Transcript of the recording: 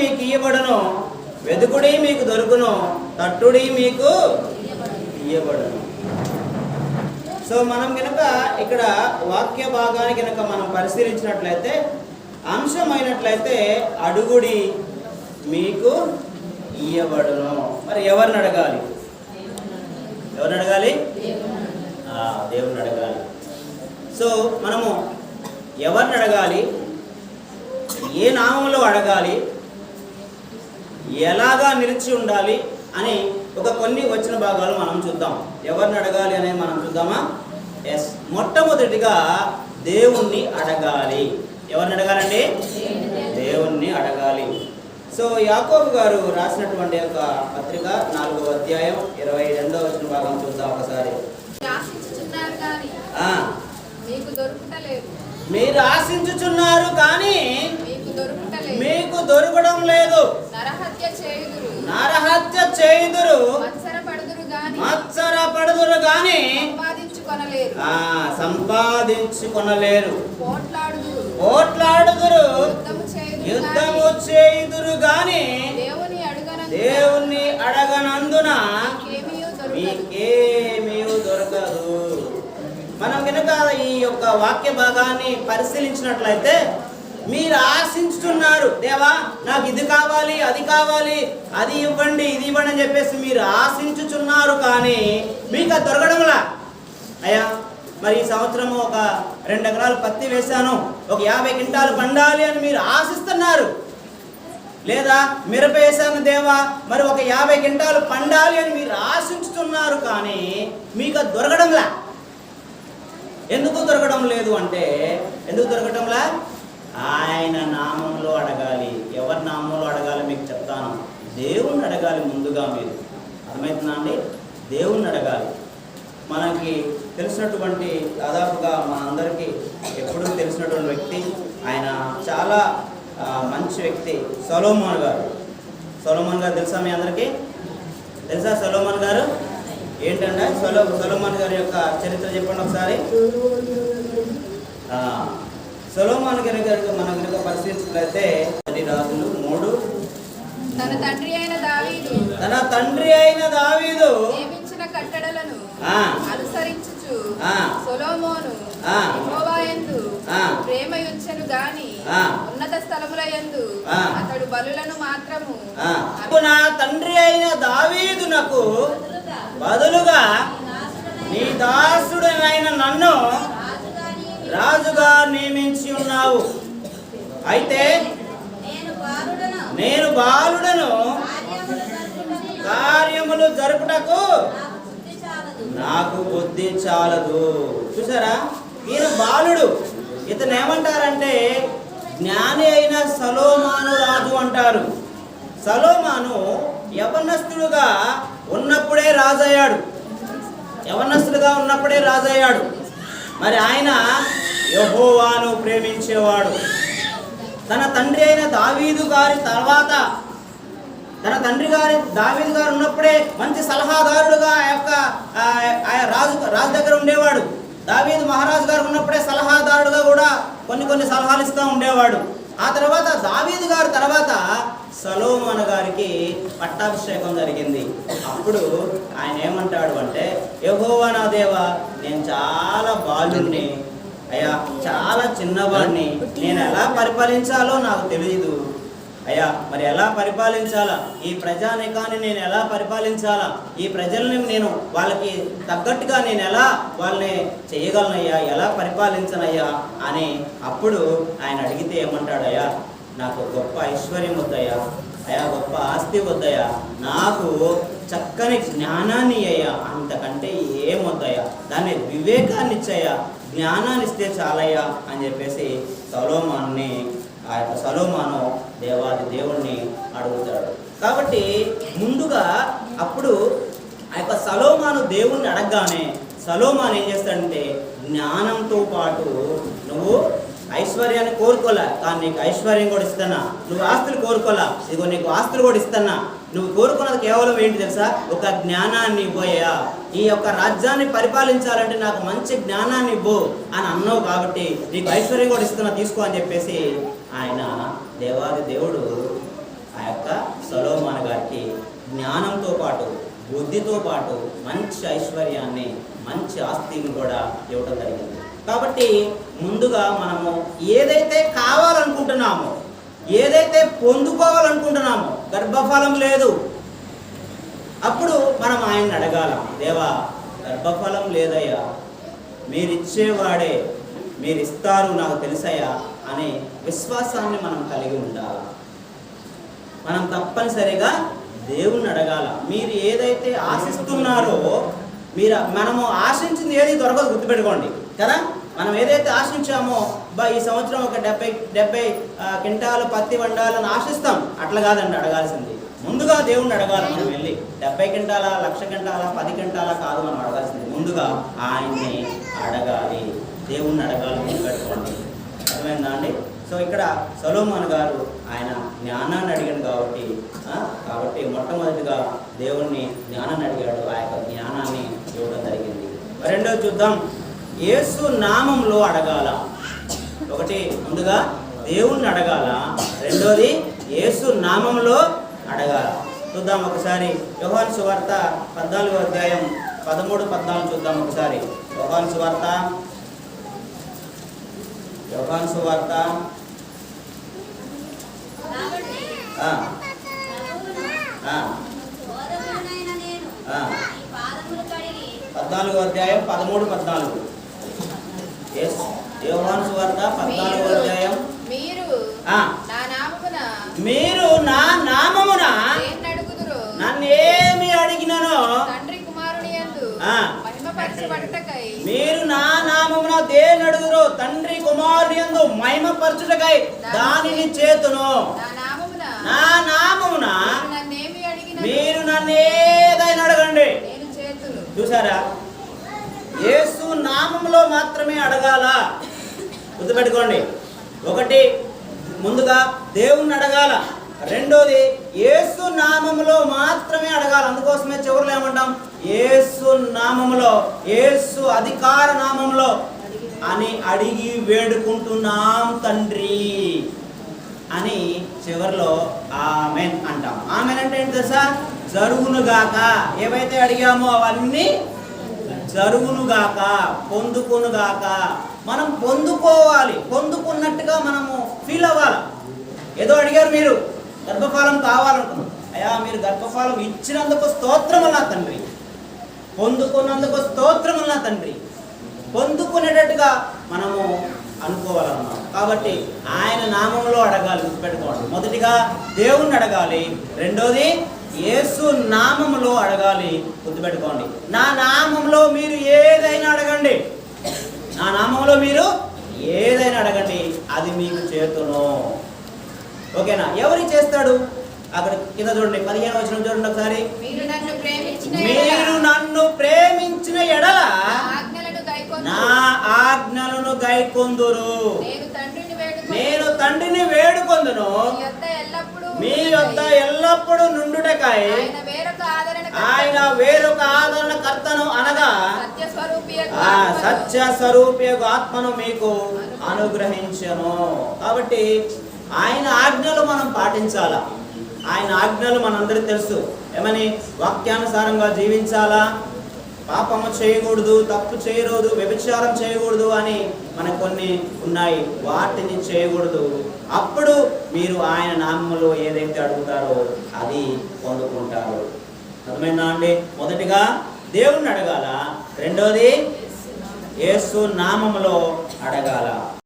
మీకు ఇయ్యబడును వెదుకుడి మీకు దొరుకును తట్టుడి మీకు ఇయ్యబడును. సో మనం కనుక ఇక్కడ వాక్య భాగాన్ని కనుక మనం పరిశీలించినట్లయితే అంశమైనట్లయితే అడుగుడి మీకు ఇయ్యబడును. మరి ఎవరిని అడగాలి? ఎవరిని అడగాలి? దేవుని అడగాలి. సో మనము ఎవరిని అడగాలి? ఏ నామంలో అడగాలి? ఎలాగా నిలిచి ఉండాలి అని ఒక కొన్ని వచ్చిన భాగాలు మనం చూద్దాం. ఎవరిని అడగాలి అనేది మనం చూద్దామా? ఎస్ మొట్టమొదటిగా దేవుణ్ణి అడగాలి. ఎవరిని అడగాలండి? దేవుణ్ణి అడగాలి. సో యాకోబు గారు రాసినటువంటి యొక్క పత్రిక నాలుగో అధ్యాయం ఇరవై రెండో వచ్చిన భాగం చూద్దాం ఒకసారి. మీరు ఆశించుచున్నారు కానీ మీకు దొరకడం లేదు. నరహత్య చేయుదురు. మత్సర పడుదురు గాని సంపాదించుకొనలేరు. పోట్లాడుదురు. యుద్ధము చేయుదురు గాని దేవుని అడుగనందున మీకేమీ దొరకదు. మనం కనుక ఈ యొక్క వాక్య భాగాన్ని పరిశీలించినట్లయితే మీరు ఆశించుతున్నారు. దేవా నాకు ఇది కావాలి అది కావాలి అది ఇవ్వండి ఇది ఇవ్వండి అని చెప్పేసి మీరు ఆశించుచున్నారు కానీ మీకు అది దొరకడంలా అయ్యా మరి ఈ సంవత్సరం ఒక రెండు ఎకరాలు పత్తి వేశాను ఒక యాభై క్వింటాలు పండాలి అని మీరు ఆశిస్తున్నారు. లేదా మిరప వేసాను దేవా మరి ఒక యాభై క్వింటాలు పండాలి అని మీరు ఆశించుతున్నారు కానీ మీకు అది దొరకడంలా ఎందుకు దొరకడం లేదు అంటే ఎందుకు దొరకడంలా ఆయన నామంలో అడగాలి. ఎవరి నామంలో అడగాలి మీకు చెప్తాను. దేవుణ్ణి అడగాలి ముందుగా మీరు. అర్థమవుతుందా అండి? దేవుణ్ణి అడగాలి. మనకి తెలిసినటువంటి దాదాపుగా మనందరికీ అందరికీ ఎప్పుడూ తెలిసినటువంటి వ్యక్తి ఆయన చాలా మంచి వ్యక్తి సొలోమోన్ గారు. సొలోమోన్ గారు తెలుసా మీ అందరికీ? తెలుసా సొలోమోన్ గారు? ఏంటంటే సొలో సొలోమోన్ గారి యొక్క చరిత్ర చెప్పండి ఒకసారి. సొలోమోన్ గారి గారికి మనం కనుక పరిశీలించినట్లయితే పది రాజులు మూడు తన తండ్రి అయిన దావీదు తన తండ్రి అయిన దావీదు నియమించిన కట్టడలను ఆ, అనుసరించుచు ఆ. సొలొమోను ఆ. యెహోవా యందు ఆ. ప్రేమ యుంచెను గాని ఆ. ఉన్నత స్థలముల యందు ఆ. అతడు బలులను మాత్రము. నా తండ్రి అయిన దావీదునకు బదులుగా నీ దాసుడైన నన్ను రాజుగా నియమించి ఉన్నావు. అయితే నేను బాలుడను. కార్యములు జరుపుటకు. జరుపుటకు. నాకు బుద్ధి చాలదు. నాకు బుద్ధి చాలదు. చూసారా? ఈయన బాలుడు. ఇతను ఏమంటారంటే జ్ఞాని అయిన సలోమాను రాజు అంటారు. సలోమాను యవనస్తుడుగా ఉన్నప్పుడే రాజయ్యాడు. యవనస్తుడుగా ఉన్నప్పుడే రాజయ్యాడు. మరి ఆయన యహోవాను ప్రేమించేవాడు. తన తండ్రి అయిన దావీదు గారి తర్వాత తన తండ్రి గారి దావీదు గారు ఉన్నప్పుడే మంచి సలహాదారుడుగా ఆ యొక్క ఆ, రాజు రాజు దగ్గర ఉండేవాడు. దావీదు మహారాజు గారు ఉన్నప్పుడే సలహాదారుడుగా కూడా కొన్ని కొన్ని సలహాలు ఇస్తూ ఉండేవాడు. ఆ తర్వాత సలోమోన గారికి పట్టాభిషేకం జరిగింది. అప్పుడు ఆయన ఏమంటాడు అంటే యహోవా నా దేవా నేను చాలా బాలుణ్ణి. అయ్యా చాలా చిన్నవాడిని నేను ఎలా పరిపాలించాలో నాకు తెలియదు అయ్యా మరి ఎలా పరిపాలించాలా? ఈ ప్రజానికాన్ని నేను ఎలా పరిపాలించాలా? ఈ ప్రజల్ని నేను వాళ్ళకి తగ్గట్టుగా నేను ఎలా వాళ్ళని చేయగలనయ్యా? ఎలా పరిపాలించనయ్యా? అని అప్పుడు ఆయన అడిగితే ఏమంటాడయ్యా నాకు గొప్ప ఐశ్వర్యం వద్దయ్యా అయా గొప్ప ఆస్తి వద్దయ్యా నాకు చక్కని జ్ఞానాన్ని అయ్యా అంతకంటే ఏమొద్దయ్యా? దాన్ని వివేకాన్ని ఇచ్చయ్యా జ్ఞానాన్ని ఇస్తే చాలయ్యా అని చెప్పేసి సలోమాన్ని ఆ యొక్క సలోమాను దేవాది దేవుణ్ణి అడుగుతాడు. కాబట్టి ముందుగా అప్పుడు ఆ యొక్క సలోమాను దేవుణ్ణి అడగగానే సలోమాన్ ఏం చేస్తాడంటే జ్ఞానంతో పాటు నువ్వు ఐశ్వర్యాన్ని కోరుకోలే. కానీ నీకు ఐశ్వర్యం కూడా ఇస్తానా నువ్వు ఆస్తులు కోరుకోలే. ఇదిగో నీకు ఆస్తులు కూడా ఇస్తానా నువ్వు కోరుకున్నది కేవలం ఏంటి తెలుసా? ఒక జ్ఞానాన్ని ఇవ్వయా ఈ యొక్క రాజ్యాన్ని పరిపాలించాలంటే నాకు మంచి జ్ఞానాన్ని ఇవ్వు అని అన్నావు కాబట్టి నీకు ఐశ్వర్యం కూడా ఇస్తున్నా తీసుకో అని చెప్పేసి ఆయన దేవాది దేవుడు ఆ యొక్క సలోమాన్ గారికి జ్ఞానంతో పాటు బుద్ధితో పాటు మంచి ఐశ్వర్యాన్ని మంచి ఆస్తిని కూడా ఇవ్వడం జరిగింది. కాబట్టి ముందుగా మనము ఏదైతే కావాలనుకుంటున్నామో ఏదైతే పొందుకోవాలనుకుంటున్నామో గర్భఫలం లేదు. అప్పుడు మనం ఆయన అడగాల దేవా గర్భఫలం లేదయ్యా. మీరిచ్చేవాడే మీరు ఇస్తారు నాకు తెలుసయ్యా అనే విశ్వాసాన్ని మనం కలిగి ఉండాలి? మనం తప్పనిసరిగా దేవుణ్ణి అడగాల మీరు ఏదైతే ఆశిస్తున్నారో మీరు మనము ఆశించింది ఏది దొరకదు గుర్తుపెట్టుకోండి. కదా? మనం ఏదైతే ఆశించామో బా ఈ సంవత్సరం ఒక డెబ్బై డెబ్బై కింటాలు క్వింటాలు పత్తి వండాలని ఆశిస్తాం. అట్లా కాదండి అడగాల్సింది. ముందుగా దేవుణ్ణి అడగాలి మనం వెళ్ళి. డెబ్బై క్వింటాల లక్ష క్వింటాల పది క్వింటాల కాదు మనం అడగాల్సింది. ముందుగా ఆయన్ని అడగాలి. దేవుణ్ణి అడగాలి గుర్తుపెట్టుకోండి అర్థమైందా అండి? సో ఇక్కడ సలోమాన్ గారు ఆయన జ్ఞానాన్ని అడిగాడు కాబట్టి కాబట్టి మొట్టమొదటిగా దేవుణ్ణి జ్ఞానాన్ని అడిగాడు. ఆ యొక్క జ్ఞానాన్ని ఇవ్వడం జరిగింది. రెండో చూద్దాం. యేసు నామంలో అడగాల. ఒకటి ముందుగా దేవుణ్ణి అడగాల. రెండోది యేసు నామంలో అడగాల. చూద్దాం ఒకసారి యోహాన్ సువార్త పద్నాలుగో అధ్యాయం పదమూడు పద్నాలుగు చూద్దాం ఒకసారి. యోహాన్ సువార్త. యోహాన్ సువార్త. పద్నాలుగో అధ్యాయం పదమూడు పద్నాలుగు. యోహాన్ సువార్త పద్నాలుగో మీరు అధ్యాయం మీరు ఆ. నా నామమున మీరు నా నామమున దేన్నడుగుదురో నన్ను ఏమి అడిగిననో? తండ్రి కుమారుని యందు మీరు నా నామమున దేని అడుగురు తండ్రి కుమారుని యందు మహిమపరచుటకై దానిని చేతును. నా నామమున నా నామమున మీరు నన్నేమి నన్ను ఏదైనా అడగండి. నేను చేతును. చూసారా యేసు నామంలో మాత్రమే అడగాల. గుర్తుపెట్టుకోండి. ఒకటి ముందుగా దేవుణ్ణి అడగాల. రెండోది యేసు నామములో మాత్రమే అడగాలి. అందుకోసమే చివరిలో ఏమంటాం? యేసు నామములో యేసు అధికార నామంలో అని అడిగి వేడుకుంటున్నాం తండ్రి అని చివరిలో ఆమెన్ అంటాం. ఆమెన్ అంటే ఏంటి తెలుసా? జరుగునుగాక ఏవైతే అడిగామో అవన్నీ జరుగునుగాక పొందుకునుగాక మనం పొందుకోవాలి. పొందుకున్నట్టుగా మనము ఫీల్ అవ్వాలి. ఏదో అడిగారు మీరు గర్భఫలం కావాలనుకున్నాం. అయ్యా మీరు గర్భఫలం ఇచ్చినందుకు స్తోత్రములా తండ్రి. పొందుకున్నందుకు స్తోత్రములా తండ్రి. పొందుకునేటట్టుగా మనము అనుకోవాలన్నమాట. కాబట్టి ఆయన నామంలో అడగాలి గుర్తుపెట్టుకోవాలి మొదటిగా దేవుణ్ణి అడగాలి. రెండోది యేసు నామములో అడగాలి. గుర్తుపెట్టుకోండి. నా నామంలో మీరు ఏదైనా అడగండి. నా నామంలో మీరు ఏదైనా అడగండి. అది మీకు చేతును. ఓకేనా? ఎవరి చేస్తాడు? అక్కడ కింద చూడండి. పదిహేను వచ్చిన చూడండి ఒకసారి. మీరు నన్ను ప్రేమించిన ఎడల. నా ఆజ్ఞలను గైకొందురు. నేను తండ్రిని వేడుకొందును. మీ యొద్ద ఎల్లప్పుడూ నుండుటకాయ. ఆయన వేరొక ఆదరణ కర్తను. అనగా సత్య స్వరూపి ఆ సత్య స్వరూపయోగ ఆత్మను మీకు అనుగ్రహించను. కాబట్టి ఆయన ఆజ్ఞలు మనం పాటించాలా? ఆయన ఆజ్ఞలు మనందరికీ తెలుసు. ఏమని? వాక్యానుసారంగా జీవించాలా? పాపము చేయకూడదు తప్పు చేయకూడదు వ్యభిచారం చేయకూడదు అని మనకు కొన్ని ఉన్నాయి. వాటిని చేయకూడదు. అప్పుడు మీరు ఆయన నామములో ఏదైతే అడుగుతారో అది పొందుకుంటారు. అర్థమైందా అండి? మొదటిగా దేవుణ్ణి అడగాల రెండోది యేసు నామములో అడగాల.